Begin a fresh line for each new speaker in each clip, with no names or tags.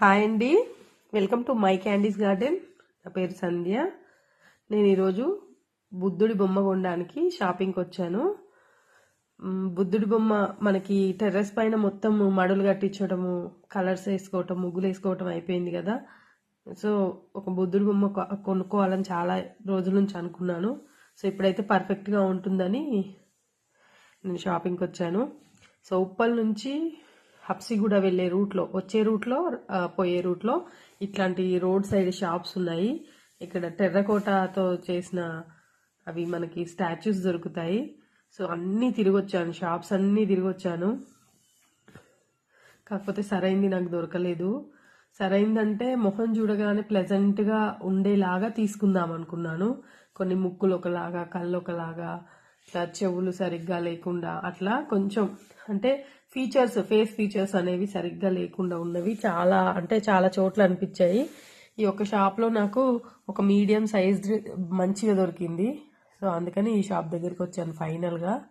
Hi అండి. Welcome to my candies garden. నా పేరు సంధ్య. నేను ఈరోజు బుద్ధుడి బొమ్మ కొనడానికి షాపింగ్కి వచ్చాను బుద్ధుడి బొమ్మ మనకి టెర్రస్ పైన మొత్తం మడులు కట్టించడము కలర్స్ వేసుకోవటం ముగ్గులు వేసుకోవటం అయిపోయింది కదా. సో ఒక బుద్ధుడి బొమ్మ కొనుక్కోవాలని చాలా రోజుల నుంచి అనుకున్నాను. సో ఇప్పుడైతే పర్ఫెక్ట్గా ఉంటుందని నేను షాపింగ్కి వచ్చాను సో ఉప్పల్ నుంచి హప్సిగూడ వెళ్ళే రూట్లో వచ్చే రూట్లో పోయే రూట్లో ఇట్లాంటి రోడ్ సైడ్ షాప్స్ ఉన్నాయి. ఇక్కడ టెర్రకోటాతో చేసిన అవి మనకి స్టాచ్యూస్ దొరుకుతాయి. సో అన్నీ తిరిగొచ్చాను. షాప్స్ అన్నీ తిరిగొచ్చాను. కాకపోతే సరైంది నాకు దొరకలేదు. సరైందంటే మొహం చూడగానే ప్లెజెంట్గా ఉండేలాగా తీసుకుందాం అనుకున్నాను. కొన్ని ముక్కులు ఒకలాగా కళ్ళు ఒకలాగా చెవులు సరిగ్గా లేకుండా అట్లా కొంచెం అంటే ఫీచర్స్ ఫేస్ ఫీచర్స్ అనేవి సరిగ్గా లేకుండా ఉన్నవి. చాలా అంటే చాలా చోట్ల అనిపించాయి. ఈ ఒక షాప్లో నాకు ఒక మీడియం సైజ్ మంచిగా దొరికింది. సో అందుకని ఈ షాప్ దగ్గరికి వచ్చాను ఫైనల్గా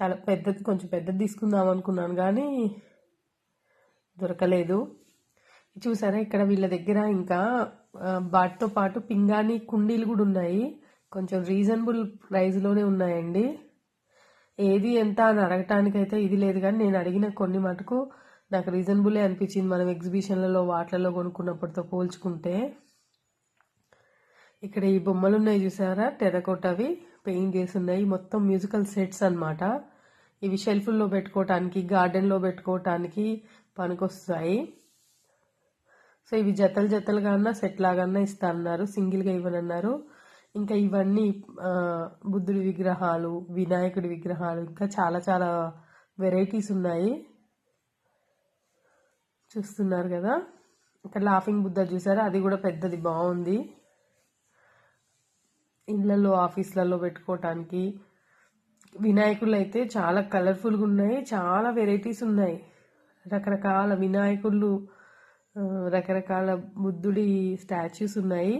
చాలా పెద్దది కొంచెం పెద్దది తీసుకుందాం అనుకున్నాను కానీ దొరకలేదు. చూసారా ఇక్కడ వీళ్ళ దగ్గర ఇంకా ఆ, వాటితో పాటు పింగాణి కుండీలు కూడా ఉన్నాయి. కొంచెం రీజనబుల్ ప్రైస్లోనే ఉన్నాయండి. ఏది ఎంత అని అడగటానికైతే ఇది లేదు కానీ నేను అడిగిన కొన్ని మటుకు నాకు రీజనబులే అనిపించింది. మనం ఎగ్జిబిషన్లలో వాటిలలో కొనుక్కున్నప్పటితో పోల్చుకుంటే. ఇక్కడ ఈ బొమ్మలు ఉన్నాయి చూసారా? టెర్రకోటవి పెయింట్ చేసి ఉన్నాయి. మొత్తం మ్యూజికల్ సెట్స్ అనమాట ఇవి షెల్ఫుల్లో పెట్టుకోవటానికి గార్డెన్లో పెట్టుకోవటానికి పనికొస్తాయి. సో ఇవి జతలు జతలుగా అన్నా సెట్ లాగన్నా ఇస్తా అన్నారు సింగిల్గా ఇవ్వనన్నారు. ఇంకా ఇవన్నీ బుద్ధుడి విగ్రహాలు వినాయకుడి విగ్రహాలు ఇంకా చాలా చాలా వెరైటీస్ ఉన్నాయి. చూస్తున్నారు కదా? ఇక్కడ లాఫింగ్ బుద్ధ చూసారా? అది కూడా పెద్దది బాగుంది. ఇళ్ళల్లో ఆఫీస్లలో పెట్టుకోవటానికి వినాయకులు అయితే చాలా కలర్ఫుల్గా ఉన్నాయి చాలా వెరైటీస్ ఉన్నాయి. రకరకాల వినాయకుళ్ళు రకరకాల బుద్ధుడి స్టాచ్యూస్ ఉన్నాయి.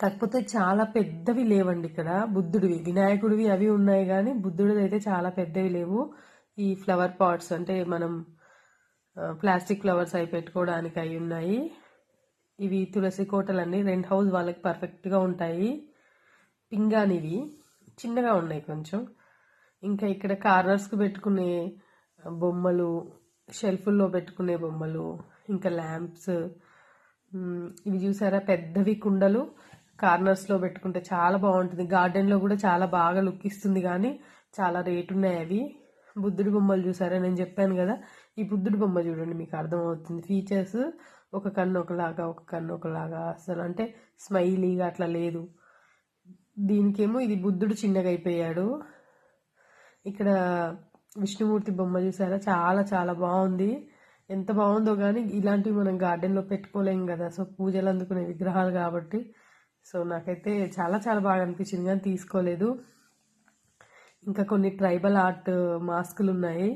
కాకపోతే చాలా పెద్దవి లేవండి ఇక్కడ. బుద్ధుడివి వినాయకుడివి అవి ఉన్నాయి కానీ బుద్ధుడిది అయితే చాలా పెద్దవి లేవు. ఈ ఫ్లవర్ పాట్స్ అంటే మనం ప్లాస్టిక్ ఫ్లవర్స్ అవి పెట్టుకోవడానికి అవి ఉన్నాయి. ఇవి తులసి కోటలన్నీ రెంట్ హౌస్ వాళ్ళకి పర్ఫెక్ట్గా ఉంటాయి. పింగానివి చిన్నగా ఉన్నాయి కొంచెం. ఇంకా ఇక్కడ కార్నర్స్కి పెట్టుకునే బొమ్మలు షెల్ఫ్ల్లో పెట్టుకునే బొమ్మలు ఇంకా ల్యాంప్స్ ఇవి చూసారా? పెద్దవి కుండలు. కార్నర్స్లో పెట్టుకుంటే చాలా బాగుంటుంది. గార్డెన్లో కూడా చాలా బాగా లుక్ ఇస్తుంది కానీ చాలా రేటు ఉన్నాయి అవి. బుద్ధుడి బొమ్మలు చూసారా? నేను చెప్పాను కదా. ఈ బుద్ధుడి బొమ్మ చూడండి మీకు అర్థమవుతుంది. ఫీచర్స్ ఒక కన్ను ఒకలాగా ఒక కన్ను ఒకలాగా అసలు అంటే స్మైలీగా అట్లా లేదు. దీనికేమో ఇది బుద్ధుడు చిన్నగా అయిపోయాడు. ఇక్కడ విష్ణుమూర్తి బొమ్మ చూసారా? చాలా చాలా బాగుంది. ఎంత బాగుందో కానీ ఇలాంటివి మనం గార్డెన్లో పెట్టుకోలేం కదా. సో పూజలు అందుకునే విగ్రహాలు కాబట్టి సో నాకైతే చాలా చాలా బాగా అనిపించింది కానీ తీసుకోలేదు. ఇంకా కొన్ని ట్రైబల్ ఆర్ట్ మాస్కులు ఉన్నాయి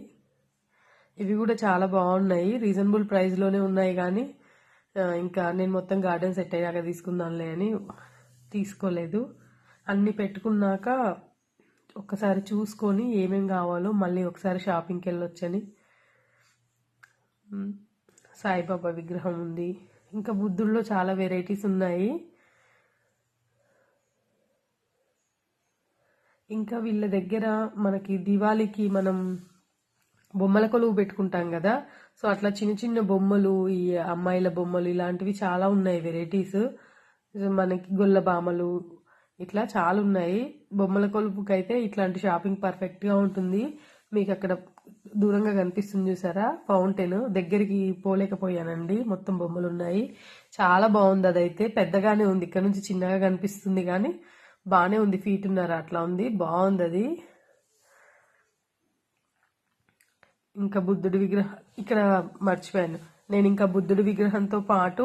ఇవి కూడా చాలా బాగున్నాయి. రీజనబుల్ ప్రైస్లోనే ఉన్నాయి కానీ ఇంకా నేను మొత్తం గార్డెన్ సెట్ అయ్యాక తీసుకుందాంలే అని తీసుకోలేదు. అన్నీ పెట్టుకున్నాక ఒక్కసారి చూసుకొని ఏమేం కావాలో మళ్ళీ ఒకసారి షాపింగ్కి వెళ్ళొచ్చని. సాయిబాబా విగ్రహం ఉంది. ఇంకా బుద్ధుల్లో చాలా వెరైటీస్ ఉన్నాయి. ఇంకా వీళ్ళ దగ్గర మనకి దివాళీకి మనం బొమ్మల కొలువు పెట్టుకుంటాం కదా. సో అట్లా చిన్న చిన్న బొమ్మలు ఈ అమ్మాయిల బొమ్మలు ఇలాంటివి చాలా ఉన్నాయి వెరైటీస్. మనకి గొల్ల బామలు ఇట్లా చాలా ఉన్నాయి. బొమ్మల కొలుపుకి అయితే ఇట్లాంటి షాపింగ్ పర్ఫెక్ట్గా ఉంటుంది. మీకు అక్కడ దూరంగా కనిపిస్తుంది చూసారా? ఫౌంటైన్. దగ్గరికి పోలేకపోయానండి. మొత్తం బొమ్మలు ఉన్నాయి. చాలా బాగుంది అదైతే. పెద్దగానే ఉంది. ఇక్కడ నుంచి చిన్నగా కనిపిస్తుంది కానీ బాగానే ఉంది ఫీట్ ఉన్నారు అట్లా ఉంది బాగుంది అది ఇంకా బుద్ధుడి విగ్రహం ఇక్కడ మర్చిపోయాను. నేను ఇంకా బుద్ధుడి విగ్రహంతో పాటు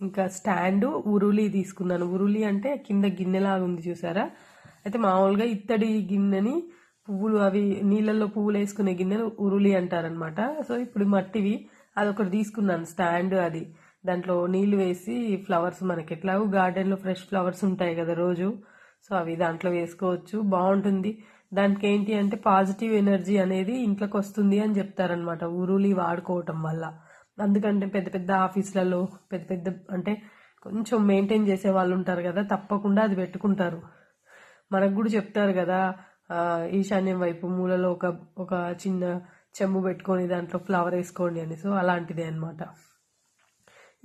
ఇంకా స్టాండ్ ఉరులి తీసుకున్నాను. ఉరులి అంటే కింద గిన్నెలాగా ఉంది చూసారా? అయితే మామూలుగా ఇత్తడి గిన్నెని పువ్వులు అవి నీళ్ళల్లో పువ్వులు వేసుకునే గిన్నెలు ఉరులి అంటారనమాట సో ఇప్పుడు మట్టివి అదొకటి తీసుకున్నాను స్టాండ్ అది. దాంట్లో నీళ్ళు వేసి ఫ్లవర్స్ మనకి ఎట్లాగో గార్డెన్లో ఫ్రెష్ ఫ్లవర్స్ ఉంటాయి కదా రోజు. సో అవి దాంట్లో వేసుకోవచ్చు. బాగుంటుంది. దానికి ఏంటి అంటే పాజిటివ్ ఎనర్జీ అనేది ఇంట్లోకి వస్తుంది అని చెప్తారనమాట ఉరులి వాడుకోవటం వల్ల. అందుకంటే పెద్ద పెద్ద ఆఫీసులలో పెద్ద పెద్ద అంటే కొంచెం మెయింటైన్ చేసే వాళ్ళు ఉంటారు కదా తప్పకుండా అది పెట్టుకుంటారు. మనకు కూడా చెప్తారు కదా ఈశాన్యం వైపు మూలలో ఒక ఒక చిన్న చెంబు పెట్టుకొని దాంట్లో ఫ్లవర్ వేసుకోండి అని. సో అలాంటిదే అన్నమాట.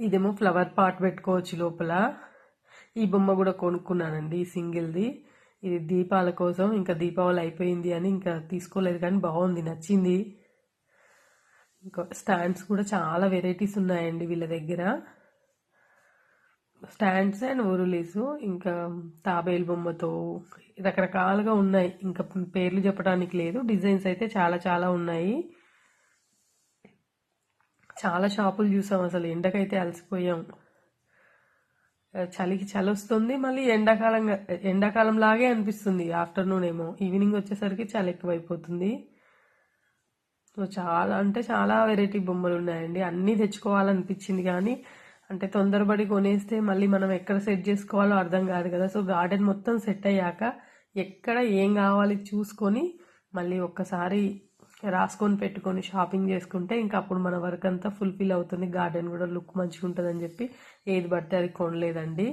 ఇదేమో ఫ్లవర్ పాట్ పెట్టుకోవచ్చు లోపల. ఈ బొమ్మ కూడా కొనుక్కున్నానండి సింగిల్ది. ఇది దీపాల కోసం ఇంకా దీపావళి అయిపోయింది అని ఇంకా తీసుకోలేదు కానీ బాగుంది నచ్చింది. ఇంకా స్టాండ్స్ కూడా చాలా వెరైటీస్ ఉన్నాయండి వీళ్ళ దగ్గర. స్టాండ్స్ అండ్ ఉరులీస్ ఇంకా తాబేలు బొమ్మతో రకరకాలుగా ఉన్నాయి. ఇంకా పేర్లు చెప్పడానికి లేదు డిజైన్స్ అయితే చాలా చాలా ఉన్నాయి. చాలా షాపులు చూసాం అసలు. ఎండకైతే అలసిపోయాం. చలికి చలి వస్తుంది మళ్ళీ ఎండాకాలం ఎండాకాలం లాగే అనిపిస్తుంది. ఆఫ్టర్నూన్ ఏమో. ఈవినింగ్ వచ్చేసరికి చలి ఎక్కువైపోతుంది. సో చాలా అంటే చాలా వెరైటీ బొమ్మలు ఉన్నాయండి. అన్నీ తెచ్చుకోవాలనిపించింది కానీ అంటే తొందరపడి కొనేస్తే మళ్ళీ మనం ఎక్కడ సెట్ చేసుకోవాలో అర్థం కాదు కదా. సో గార్డెన్ మొత్తం సెట్ అయ్యాక ఎక్కడ ఏం కావాలి చూసుకొని మళ్ళీ ఒక్కసారి రాసుకొని పెట్టుకొని షాపింగ్ చేసుకుంటే ఇంకా అప్పుడు మన వర్క్ అంతా ఫుల్ఫిల్ అవుతుంది. గార్డెన్ కూడా లుక్ మంచిగా ఉంటుందని చెప్పి ఏది పడితే అది కొనలేదండి.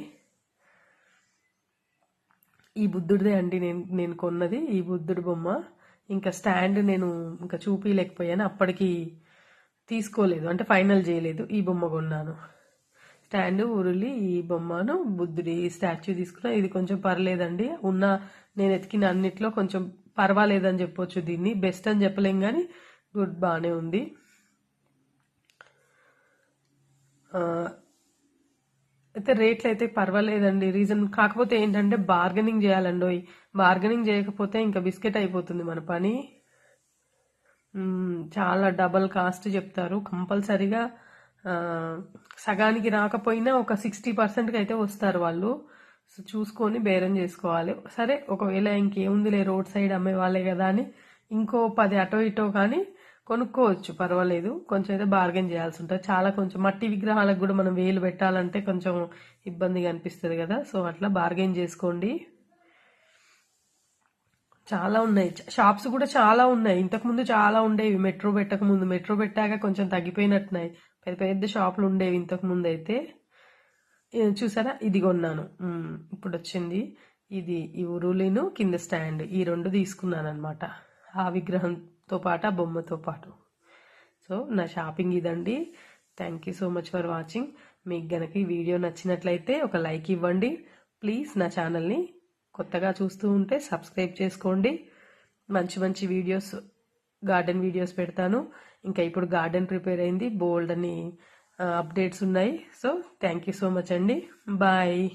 ఈ బుద్ధుడిదే అండి నేను నేను కొన్నది ఈ బుద్ధుడి బొమ్మ. ఇంకా స్టాండ్ నేను ఇంకా చూపించలేకపోయాను అప్పటికి తీసుకోలేదు. అంటే ఫైనల్ చేయలేదు. ఈ బొమ్మ కొన్నాను. స్టాండ్ ఉరులి ఈ బొమ్మను బుద్ధుడి స్టాచ్యూ తీసుకున్నా. ఇది కొంచెం పర్లేదండి. ఉన్న నేను ఎతికిన అన్నిట్లో కొంచెం పర్వాలేదని చెప్పొచ్చు దీన్ని. బెస్ట్ అని చెప్పలేం కానీ గుడ్ బాగానే ఉంది. అయితే రేట్లు అయితే పర్వాలేదండి. రీజన్ కాకపోతే ఏంటంటే బార్గెనింగ్ చేయాలండి బార్గెనింగ్ చేయకపోతే ఇంకా బిస్కెట్ అయిపోతుంది మన పని. చాలా డబల్ కాస్ట్ చెప్తారు. కంపల్సరీగా సగానికి రాకపోయినా ఒక సిక్స్టీ పర్సెంట్కి అయితే వస్తారు వాళ్ళు. సో చూసుకొని బేరం చేసుకోవాలి. సరే ఒకవేళ ఇంకేముందిలే రోడ్ సైడ్ అమ్మే వాళ్ళే కదా అని ఇంకో పది అటో ఇటో కానీ కొనుక్కోవచ్చు పర్వాలేదు. కొంచెం అయితే బార్గెన్ చేయాల్సి ఉంటుంది. చాలా కొంచెం మట్టి విగ్రహాలకు కూడా మనం వేలు పెట్టాలంటే కొంచెం ఇబ్బందిగా అనిపిస్తుంది కదా. సో అట్లా బార్గెన్ చేసుకోండి. చాలా ఉన్నాయి. షాప్స్ కూడా చాలా ఉన్నాయి. ఇంతకు ముందు చాలా ఉండేవి. మెట్రో పెట్టక ముందు. మెట్రో పెట్టాక కొంచెం తగ్గిపోయినట్టున్నాయి. పెద్ద పెద్ద షాపులు ఉండేవి ఇంతకు ముందు అయితే చూసారా? ఇది కొన్నాను. ఇప్పుడు వచ్చింది ఇది ఈ ఉరులేను కింద స్టాండ్. ఈ రెండు తీసుకున్నాను అనమాట ఆ విగ్రహంతో పాటు ఆ బొమ్మతో పాటు. సో నా షాపింగ్ ఇదండి. Thank you so much for watching మీకు గనక ఈ వీడియో నచ్చినట్లయితే ఒక లైక్ ఇవ్వండి. ప్లీజ్ నా ఛానల్ని కొత్తగా చూస్తూ ఉంటే సబ్స్క్రైబ్ చేసుకోండి. మంచి మంచి వీడియోస్ గార్డెన్ వీడియోస్ పెడతాను. ఇంకా ఇప్పుడు గార్డెన్ ప్రిపేర్ అయింది. బోల్డ్ అని అప్డేట్స్ ఉన్నాయి. So thank you so much అండి. బాయ్